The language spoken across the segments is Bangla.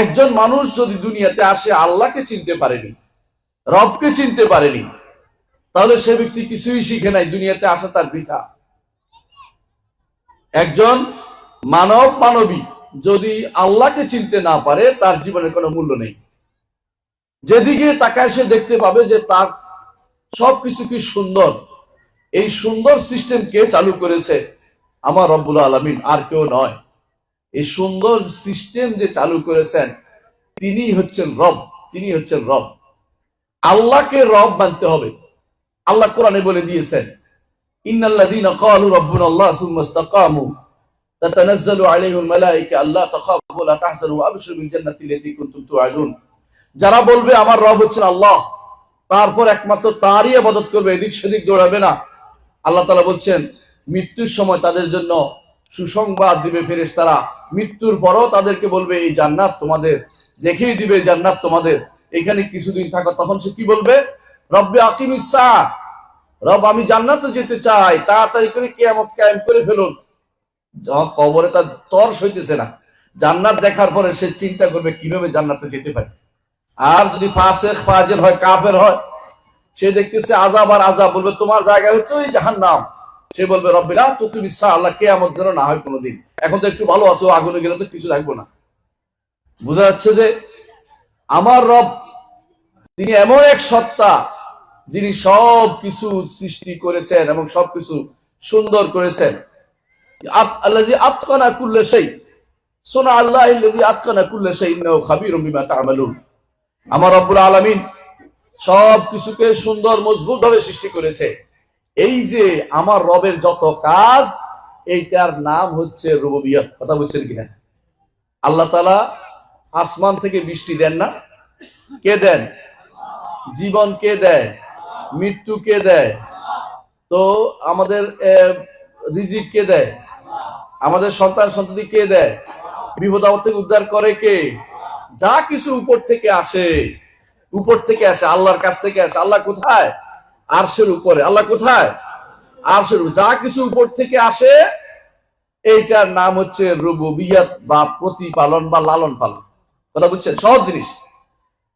একজন মানুষ যদি দুনিয়াতে আসে, আল্লাহকে চিনতে পারেনি, রবকে চিনতে পারেনি, তাহলে সে ব্যক্তি কিছুই শিখে নাই, দুনিয়াতে আসা তার বৃথা। একজন মানব মানবী যদি আল্লাহকে চিনতে না পারে, তার জীবনে কোনো মূল্য নেই। যেদিকে তাকায় সে দেখতে পাবে যে তার সবকিছু কি সুন্দর। এই সুন্দর সিস্টেম কে চালু করেছে আমার রব্বুল আলমিন, আর কেউ নয়। এই সুন্দর সিস্টেম যে চালু করেছেন তিনি হচ্ছেন রব তিনি হচ্ছেন রব। আল্লাহকে রব মানতে হবে। আল্লাহ কোরআনে বলে দিয়েছেন যারা বলবে, আমার রব হচ্ছেন আল্লাহ, তারপর একমাত্র তারই ইবাদত করবে, এদিক সেদিক দৌড়াবে না। আল্লাহ তাআলা বলছেন, মৃত্যুর সময় তাদের জন্য সুসংবাদ দিবে ফেরেশতারা। মৃত্যুর পরও তাদেরকে বলবে, এই জান্নাত তোমাদের দেখেই দিবে, জান্নাত তোমাদের। এখানে কিছুদিন থাকো, তখন সে কি বলবে? রব্বে আকিম ইসা রব, আমি জান্নাতে যেতে চাই। তাড়াতাড়ি করে কিয়ামত কায়েম করে ফেলুন। কবরে তার তর সইতেছে না, জান্নাত দেখার পরে সে চিন্তা করবে, কীভাবে জান্নাতে যেতে পারে? আর যদি ফাসেক, ফাজেল হয়, কাফের হয়, সে দেখতেছে আজাব আর আজাব বলবে, তোমার জায়গা হচ্ছে ওই জাহান নাম সে বলবে রব্বিরা তো তুমি ইচ্ছা আল্লাহ কে আমার যেন না হয় কোনোদিন। এখন তো একটু ভালো আছো, আগুনে গেলে তো কিছু থাকব না। বোঝা যাচ্ছে যে আমার রব, তিনি এমন এক সত্তা, যিনি সব কিছু সৃষ্টি করেছেন এবং সবকিছু সুন্দর করেছেন। আল্লাযী আতকানা কুল্লা শাই সোনা আল্লাহ আতকানা কুল্লা শাই ইন্নাহু খাবীরুম বিমা তা'মালুন। আমার রব্বুল আলামিন সব কিছুকে সুন্দর মজবুত ভাবে সৃষ্টি করেছে। এই যে আমার রবের যত কাজ, এইটার নাম হচ্ছে রুবুবিয়ত। কথা বলছেন কিনা? আল্লাহ তালা আসমান থেকে বৃষ্টি দেন না। কে দেন? জীবন কে দেয়? মৃত্যু কে দেয়? তো আমাদের রিজিক কে দেয়? আমাদের সন্তান সন্ততি কে দেয়? বিপদ থেকে উদ্ধার করে কে? যা কিছু উপর থেকে আসে, উপর থেকে আসে, আল্লাহর কাছ থেকে আসে। আল্লাহ কোথায়? আরশের উপরে। আল্লাহ কোথায়? আরশের যা কিছু উপর থেকে আসে, এইটার নাম হচ্ছে রুবুবিয়াত বা প্রতিপালন বা লালন পালন। কথা বুঝছেন? সহজ জিনিস।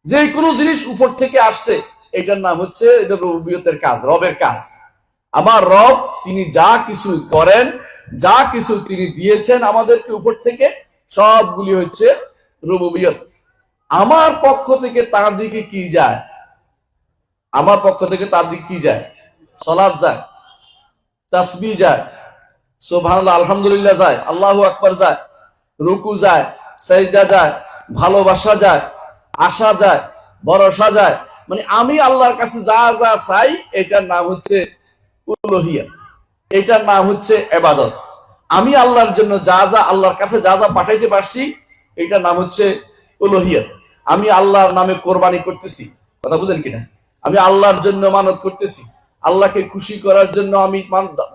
যে কোনো জিনিস উপর থেকে আসছে এটার নাম হচ্ছে রবিয়তের কাজ, রবের কাজ। আমার রব, তিনি যা কিছু করেন, যা কিছু তিনি দিয়েছেন আমাদেরকে উপর থেকে, সবগুলি হচ্ছে রুবুবিয়ত। আমার পক্ষ থেকে তার দিকে কি যায়? আমার পক্ষ থেকে তার দিক কি যায়? সলাদ যায় তাসবি যায় সোভান আলহামদুলিল্লাহ যায়, আল্লাহু আকবার যায়, রুকু যায় সাইজদা যায়, ভালোবাসা যায় আসা যায়, ভরসা যায়। মানে আমি আল্লাহর কাছে যা যা চাই, এটার নাম হচ্ছে এটার নাম হচ্ছে এবাদত। আমি আল্লাহর জন্য যা যা আল্লাহর কাছে যা যা পাঠাইতে পারছি, এটার নাম হচ্ছে উলহিয়াত। আমি আল্লাহর নামে কোরবানি করতেছি। কথা বুঝলেন কিনা? আমি আল্লাহর জন্য মানত করতেছি। আল্লাহকে খুশি করার জন্য আমি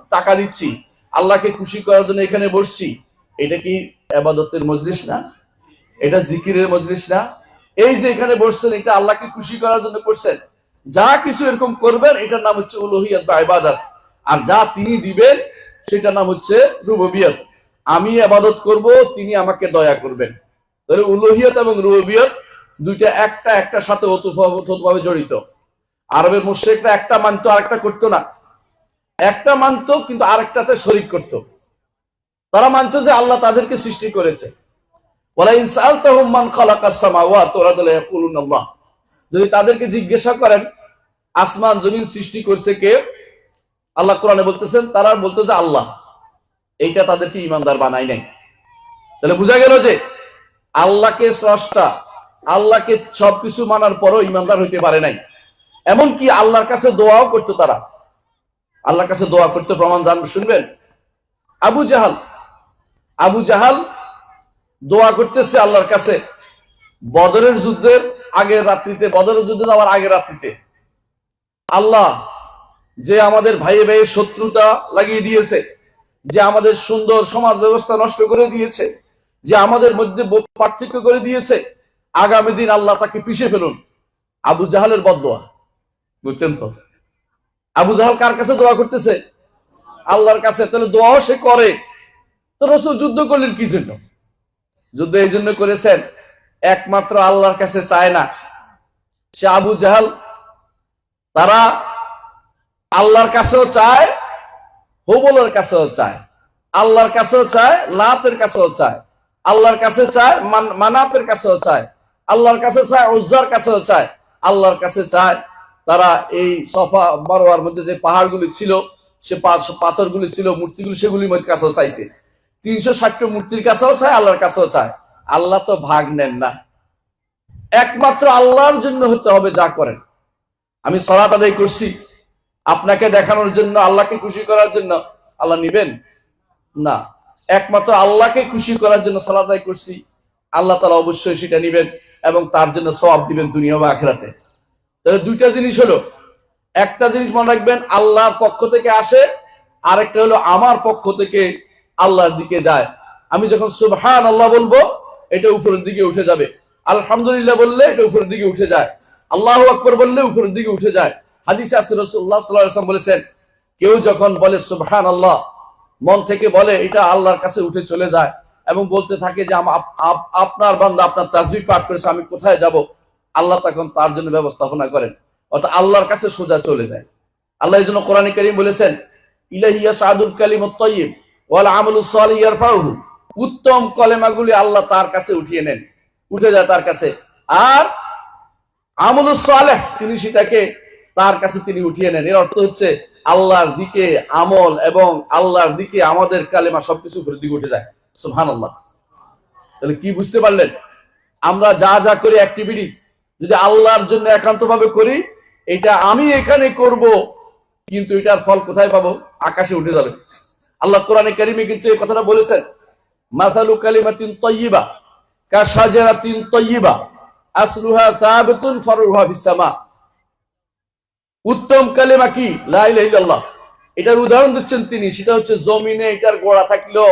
টাকা দিচ্ছি। আল্লাহকে খুশি করার জন্য এখানে বসছি। এটা কি আবাদতের মজলিস না? এটা জিকিরের মজলিস না? এই যে এখানে বসছেন, এটা আল্লাহকে খুশি করার জন্য করছেন। যা কিছু এরকম করবেন, এটার নাম হচ্ছে উলহিয়াত বা ইবাদত। আর যা তিনি দিবেন, সেটার নাম হচ্ছে রুববিয়ত। আমি আবাদত করব, তিনি আমাকে দয়া করবেন। তাহলে উলহিয়ত এবং রুববিয়ত দুইটা একটা একটার সাথে ওতপ্রোতভাবে জড়িত। আরবের মুশ্রিকরা একটা মানতো, আরেকটা করতো না। একটা মানতো, কিন্তু আরেকটাতে শরিক করত। তারা মানতো যে আল্লাহ তাদেরকে সৃষ্টি করেছে। যদি তাদেরকে জিজ্ঞাসা করেন, আসমান, জমিন সৃষ্টি করছে কে? আল্লাহ কোরআনে বলতেছেন, তারা বলতো যে আল্লাহ। এইটা তাদেরকে ইমানদার বানাই নাই। তাহলে বোঝা গেল যে আল্লাহকে স্রষ্টা, আল্লাহকে সবকিছু মানার পরও ইমানদার হইতে পারে নাই। এমনকি আল্লাহর কাছে দোয়াও করতো তারা। আল্লাহর কাছে দোয়া করতে প্রমাণ জান শুনবেন? আবু জাহাল আবু জাহাল দোয়া করতেছে আল্লাহর কাছে। বদরের যুদ্ধের আগের রাত্রিতে, বদরের যুদ্ধে যাওয়ার আগের রাত্রিতে। আল্লাহ যে আমাদের ভাই ভাইয়ের শত্রুতা লাগিয়ে দিয়েছে, যে আমাদের সুন্দর সমাজ ব্যবস্থা নষ্ট করে দিয়েছে, যে আমাদের মধ্যে পার্থক্য করে দিয়েছে, আগামী দিন আল্লাহ তাকে পিষে ফেলুন। আবু জাহালের বদোয়া বুঝছেন তো? আবু জাহাল কার কাছে দোয়া করতেছে? আল্লাহর কাছে। তাহলে দোয়াও সে করে। তো রসুল যুদ্ধ করলেন কি জন্য? যুদ্ধ এই জন্য করেছেন, একমাত্র আল্লাহর কাছে চায় না। সে আবু জাহাল, তারা আল্লাহর কাছেও চায়, হোবলের কাছেও চায়। আল্লাহর কাছেও চায় লাতের কাছেও চায়। আল্লাহর কাছে চায়, মান- মানাতের কাছেও চায়। আল্লাহর কাছে চায়, উজ্জার কাছেও চায়। আল্লাহর কাছে চায় তারা এই সফা মারোয়ার মধ্যে যে পাহাড়গুলি ছিল, সে পাথরগুলি ছিল, মূর্তিগুলি সেগুলির মধ্যে কাছেও চাইছে। তিনশো ষাটটি মূর্তির কাছেও চায়, আল্লাহর কাছেও চায়। আল্লাহ তো ভাগ নেন না। একমাত্র আল্লাহর জন্য হতে হবে যা করেন। আমি সলাত আদায় করছি। আপনাকে দেখানোর জন্য, আল্লাহকে খুশি করার জন্য আল্লাহ নিবেন? না। একমাত্র আল্লাহকে খুশি করার জন্য সালাত আদায় করছি। আল্লাহ তালা অবশ্যই সেটা নিবেন এবং তার জন্য সওয়াব দিবেন দুনিয়া বা আখেরাতে। তাহলে দুইটা জিনিস হলো, একটা জিনিস মনে রাখবেন, আল্লাহর পক্ষ থেকে আসে, আরেকটা হলো আমার পক্ষ থেকে আল্লাহর দিকে যায়। আমি যখন সুবহান আল্লাহ বলব, এটা উপরের দিকে উঠে যাবে। আলহামদুলিল্লাহ বললে এটা উপরের দিকে উঠে যায়। আল্লাহ আকবর বললে উপরের দিকে উঠে যায়। হাদিস রসুল্লাহ সাল্লাম বলেছেন, কেউ যখন বলে সুবহান আল্লাহ মন থেকে বলে, এটা আল্লাহর কাছে উঠে চলে যায় এবং বলতে থাকে যে আপনার বান্দা আপনার তাজবি পাঠ করেছে, আমি কোথায় যাব? আল্লাহ তখন তার জন্য ব্যবস্থাপনা করেন। অর্থাৎ আল্লাহর কাছে সোজা চলে যায়। আল্লাহ এই জন্য কোরআন করিম বলেছেন ইলাহিয়া সাদুল কালিম তৈব আমলু উত্তম কলেমাগুলি আল্লাহ তার কাছে উঠিয়ে নেন, উঠে যায় তার কাছে। আর সালেহ, তিনি সেটাকে তার কাছে তিনি উঠিয়ে নেন। এর অর্থ হচ্ছে, আল্লাহর দিকে আমল এবং আল্লাহর দিকে আমাদের কালেমা সবকিছু উপরের দিকে উঠে যায়। সুহান আল্লাহ তাহলে কি বুঝতে পারলেন? আমরা যা যা করি অ্যাক্টিভিটিস যদি আল্লাহর জন্য একান্ত ভাবে করি, এটা আমি এখানে করব, কিন্তু এটার ফল কোথায় পাবো? আকাশে উঠে যাবে। আল্লাহ কোরআনে কারিমে কিন্তু এই কথাটা বলেছেন, মাসালু শাজারাতিন তয়্যিবা আসলুহা ফারুহা উত্তম কালেমা কি? লা ইলাহা ইল্লাল্লাহ। এটার উদাহরণ দিচ্ছেন তিনি, সেটা হচ্ছে জমিনে এটার গোড়া থাকলেও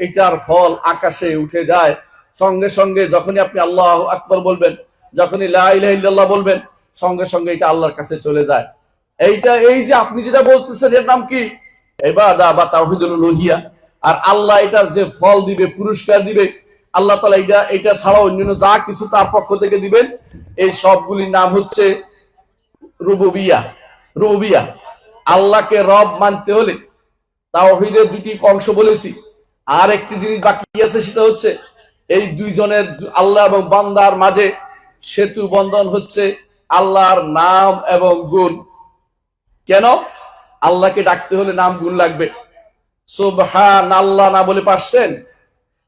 এটার ফল আকাশে উঠে যায়। সঙ্গে সঙ্গে যখনই আপনি আল্লাহ আকবর বলবেন যখনই লা ইলাহা ইল্লাল্লাহ বলবেন, সঙ্গে সঙ্গে এটা আল্লাহর কাছে চলে যায়। এইটা, এই যে আপনি যেটা বলতেছেন, এর নাম কি? আর আল্লাহ এটার যে ফল দিবে, পুরস্কার দিবে, আল্লাহ তালা এটা এটা ছাড়া অন্যান্য যা কিছু তার পক্ষ থেকে দিবেন, এই সবগুলির নাম হচ্ছে রুবুবিয়া। রুবিয়া আল্লাহকে রব মানতে হলে তাওহীদের দুটি অংশ বলেছি। আর একটি জিনিস বাকি আছে, সেটা হচ্ছে এই দুইজনের আল্লাহ এবং বান্দার মাঝে সেতু বন্ধন হচ্ছে আল্লাহর নাম এবং গুণ। কেন? আল্লাহকে ডাকতে হলে নাম গুণ লাগবে। সুবহান আল্লাহ না বলে পারছেন?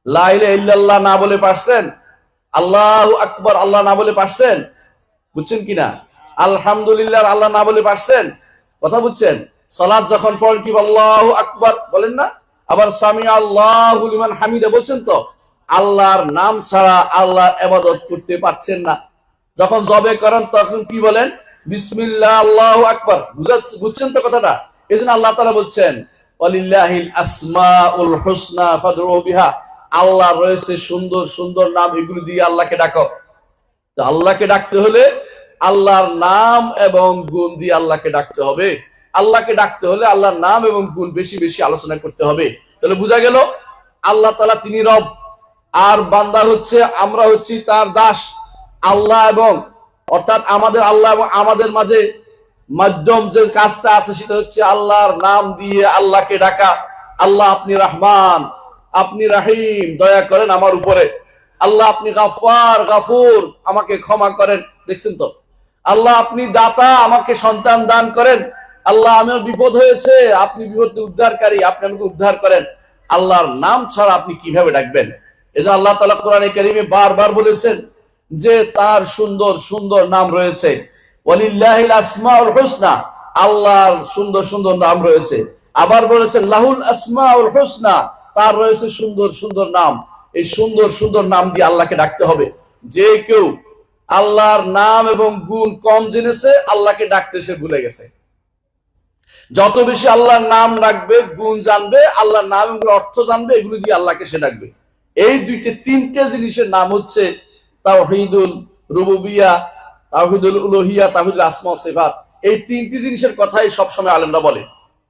লাইলে ইল্লাল্লাহ না বলে পারছেন? আল্লাহ আকবর, আল্লাহ না বলে পারছেন? বুঝছেন কিনা আলহামদুলিল্লাহ, আল্লাহ না বলে পারছেন? কথা বুঝছেন? সালাদ যখন পড়েন কি আল্লাহ আকবর? বলেন না? আবার স্বামী আল্লাহ হামিদা বলছেন তো? আল্লাহর নাম ছাড়া আল্লাহর এবাদত করতে পারছেন না। যখন জবে করেন, তখন কি বলেন? বিসমিল্লাহ, আল্লাহ আকবর। বুঝছেন তো কথাটা? এই জন্য আল্লাহ তালা বলছেন আসমাউল আল্লাহ রয়েছে সুন্দর সুন্দর নাম এগুলো দিয়ে আল্লাহকে ডাকো। আল্লাহকে ডাকতে হলে আল্লাহর নাম এবং গুণ দিয়ে আল্লাহকে ডাকতে হবে। আল্লাহকে ডাকতে হলে আল্লাহর নাম এবং গুণ বেশি বেশি আলোচনা করতে হবে। তাহলে বোঝা গেল, আল্লাহ তালা তিনি রব। আর বান্দা হচ্ছে, আমরা হচ্ছি তার দাস। আল্লাহ এবং, অর্থাৎ আমাদের আল্লাহ এবং আমাদের মাঝে মাধ্যম যে কাজটা আছে সেটা হচ্ছে আল্লাহর নাম দিয়ে আল্লাহকে ডাকা। আল্লাহ, আপনি রহমান, আপনি রাহিম, দয়া করেন আমার উপরে। আল্লাহ, আপনি গাফার গাফুর, আমাকে ক্ষমা করেন। দেখছেন তো? আল্লাহ, আপনি দাতা, আমাকে সন্তান দান করেন। আল্লাহ, আমার বিপদ হয়েছে, আপনি বিপদ উদ্ধারকারী, আপনি আমাকে উদ্ধার করেন। আল্লাহর নাম ছাড়া আপনি কীভাবে ডাকবেন? এই যে আল্লাহ তালা কোরআনে কারিমে বারবার বলেছেন যে তার সুন্দর সুন্দর নাম রয়েছে। আল্লাহর সুন্দর সুন্দর নাম রয়েছে। আবার বলেছেন, লাহুল আসমাউল হুসনা, তার রয়েছে সুন্দর সুন্দর নাম। এই সুন্দর সুন্দর নাম দিয়ে আল্লাহকে ডাকতে হবে। যে কেউ আল্লাহর নাম এবং গুণ কম জেনেছে, আল্লাহকে ডাকতে সে ভুলে গেছে। যত বেশি আল্লাহর নাম রাখবে, গুণ জানবে, আল্লাহর নাম এবং অর্থ জানবে, এগুলো দিয়ে আল্লাহকে সে ডাকবে। এই দুইটা তিনটে জিনিসের নাম হচ্ছে তাহিদুল রুবুবিয়া তাহিদুল উলোহিয়া তাহিদুল আসমা সেভাত এই তিনটি জিনিসের কথাই সবসময় আলেমরা বলে।